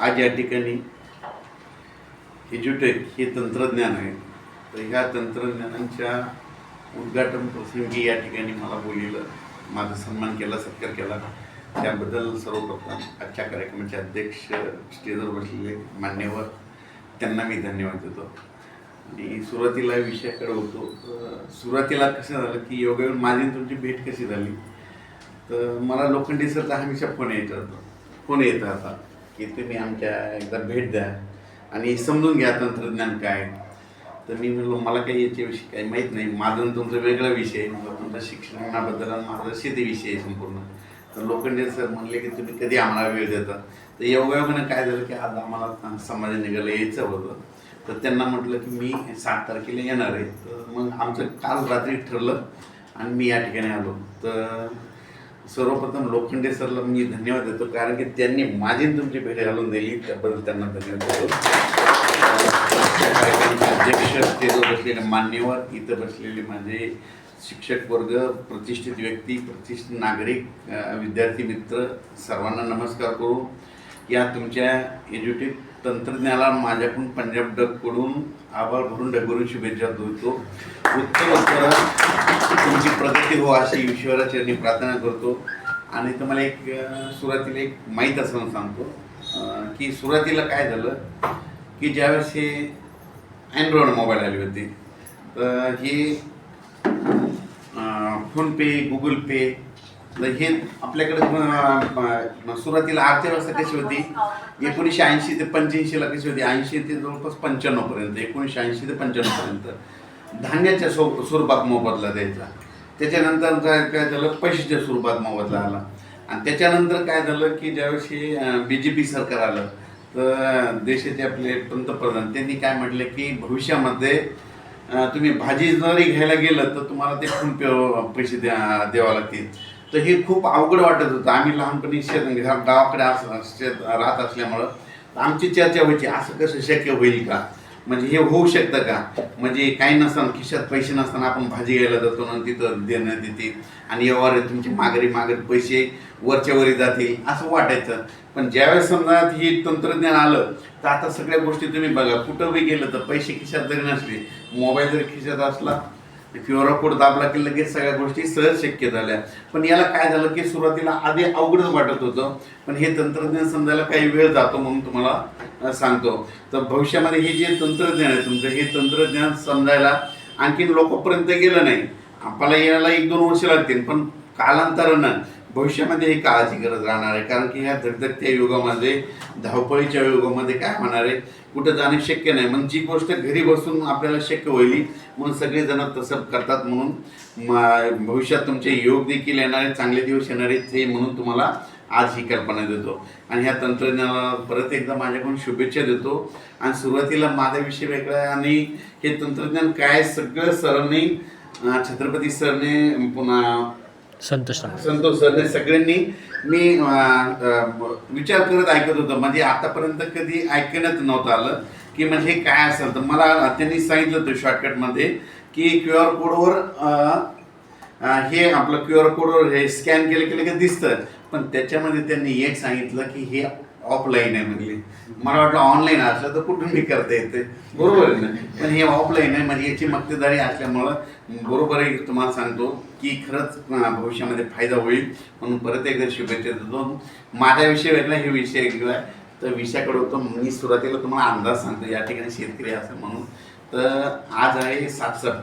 आज या ठिकाणी एज्युटेक हे तंत्रज्ञान आहे. तर ह्या तंत्रज्ञानांच्या उद्घाटन प्रसंगी या ठिकाणी मला बोलिलं माझा सन्मान केला सत्कार केला. त्याबद्दल सर्वप्रथम आजच्या कार्यक्रमाचे अध्यक्ष स्टेजवर बसलेले मान्यवर त्यांना मी धन्यवाद देतो. आणि सुरुवातीला विषयाकडे होतो. तर सुरुवातीला कसं झालं की योगायोग माझी तुमची भेट कशी झाली? तर मला लोखंडी सरचा हमेशा फोन यायचा होता. फोन येत आता की तुम्ही आमच्या एकदा भेट द्या आणि समजून घ्या तंत्रज्ञान काय. तर मी म्हणलो मला काही याच्याविषयी काही माहीत नाही. माझं आणि तुमचा वेगळा विषय आहे. मला तुमच्या शिक्षणाबद्दल आणि माझा शेतीविषय आहे संपूर्ण. तर लोखंडे सर म्हणले की तुम्ही कधी आम्हाला वेळ देता? तर योगायोगानं काय झालं की आज आम्हाला समाजा निघायला यायचं होतं. तर त्यांना म्हटलं की मी सात तारखेला येणार आहे. तर मग आमचं काल रात्री ठरलं आणि मी या ठिकाणी आलो. तर सर्वप्रथम लोखंडे सरला मी धन्यवाद देतो कारण की त्यांनी माझी तुमची भेट घालून दिली त्याबद्दल त्यांना धन्यवाद देतो. अध्यक्ष स्टेजवर बसलेले मान्यवर इथं बसलेले माझे शिक्षक वर्ग प्रतिष्ठित व्यक्ती प्रतिष्ठित नागरिक विद्यार्थी मित्र सर्वांना नमस्कार करू. या तुमच्या एज्युटेक तंत्रज्ञानाला माझ्याकडून पंजाब डगकडून आभार भरून डगभरून शुभेच्छा देतो. उत्तम उत्तर तुमची प्रगती हो अशी ईश्वराचरणी प्रार्थना करतो. आणि तुम्हाला एक सुरुवातीला एक माहीत असं सांगतो की सुरुवातीला काय झालं की ज्यावेळेस हे अँड्रॉइड मोबाईल आले होते तर हे फोनपे गुगल पे तर हे आपल्याकडे अ, अ, सुरुवातीला अर्थव्यवस्था कशी होती? एकोणीसशे ऐंशी ते पंच्याऐंशीला कशी होती? ऐंशी ते जवळपास पंच्याण्णवपर्यंत एकोणीसशे ऐंशी ते पंच्याण्णवपर्यंत धान्याच्या स्व स्वरूपात मोबदला द्यायचा. त्याच्यानंतर काय काय झालं? पैशाच्या स्वरूपात मोबदला आला. आणि त्याच्यानंतर काय झालं की ज्यावेळेशी बी जे पी सरकार आलं तर देशाचे आपले पंतप्रधान त्यांनी काय म्हटलं की भविष्यामध्ये तुम्ही भाजी जरी घ्यायला गेलं तर तुम्हाला ते फोन पे पैसे द्या द्यावं लागतील. तर हे खूप अवघड वाटत होतं. आम्ही लहानपणी शेत गावाकडे अस शेत राहत असल्यामुळं तर आमची चर्चा व्हायची असं कसं शक्य होईल का? म्हणजे हे होऊ शकतं का? म्हणजे काही नसताना खिशात पैसे नसताना आपण भाजी घ्यायला जातो ना तिथं देण्यात येते आणि व्यवहार तुमची माघारी माघारी पैसे वरच्या वरी जातील असं वाटायचं. पण ज्यावेळेस समजा हे तंत्रज्ञान आलं तर आता सगळ्या गोष्टी तुम्ही बघा. कुठं बी गेलं तर पैसे खिशात जरी नसले मोबाईल जरी खिशात असला क्यू कोड दाबला की लगेच सगळ्या गोष्टी सहज शक्य झाल्या. पण याला काय झालं की सुरुवातीला आधी अवघडच वाटत होतं. पण हे तंत्रज्ञान समजायला काही वेळ जातो म्हणून तुम्हाला सांगतो. तर भविष्यामध्ये हे जे तंत्रज्ञान आहे तुमचं हे तंत्रज्ञान समजायला आणखीन लोकांपर्यंत गेलं नाही. आपल्याला यायला एक दोन वर्ष लागतील पण कालांतरानं भविष्यामध्ये ही काळाची गरज राहणार आहे. कारण की ह्या धगधगत्या युगामध्ये धावपळीच्या युगामध्ये काय होणार आहे? कुठं जाणे शक्य नाही. मग जी गोष्ट घरी बसून आपल्याला शक्य होईल म्हणून सगळेजण तसं करतात म्हणून भविष्यात तुमचे योग देखील येणार आहेत चांगले दिवस येणार आहेत ते म्हणून तुम्हाला आज ही कल्पना देतो. आणि ह्या तंत्रज्ञानाला परत एकदा माझ्याकडून शुभेच्छा देतो. आणि सुरुवातीला माझा विषय वेगळा आहे. आणि हे तंत्रज्ञान काय सगळं सरने छत्रपती सरने पुन्हा संतोष संतोष सरने सगळ्यांनी मी विचार करत ऐकत होतो. म्हणजे आतापर्यंत कधी ऐकण्यात नव्हतं आलं की म्हणजे हे काय असेल. तर मला त्यांनी सांगितलं होतं शॉर्टकटमध्ये की क्यू आर कोडवर हे आपलं क्यू आर कोडवर हे स्कॅन केलं की लगेच दिसतं. पण त्याच्यामध्ये त्यांनी एक सांगितलं की हे ऑफलाईन आहे म्हणजे मला वाटलं ऑनलाईन असलं तर कुठून मी करता येते. बरोबर आहे ना? पण हे ऑफलाईन आहे म्हणजे याची मक्तेदारी असल्यामुळं बरोबर आहे तुम्हाला सांगतो की खरंच भविष्यामध्ये फायदा होईल. म्हणून परत एकदा शुभेच्छा देतो. माझा विषय वेगळा हे विषय वेगळा आहे तर विषयाकडे होतो. मी सुरुवातीला तुम्हाला अंदाज सांगतो. या ठिकाणी शेतकरी असं म्हणून. तर आज आहे सात सप्टेंबर.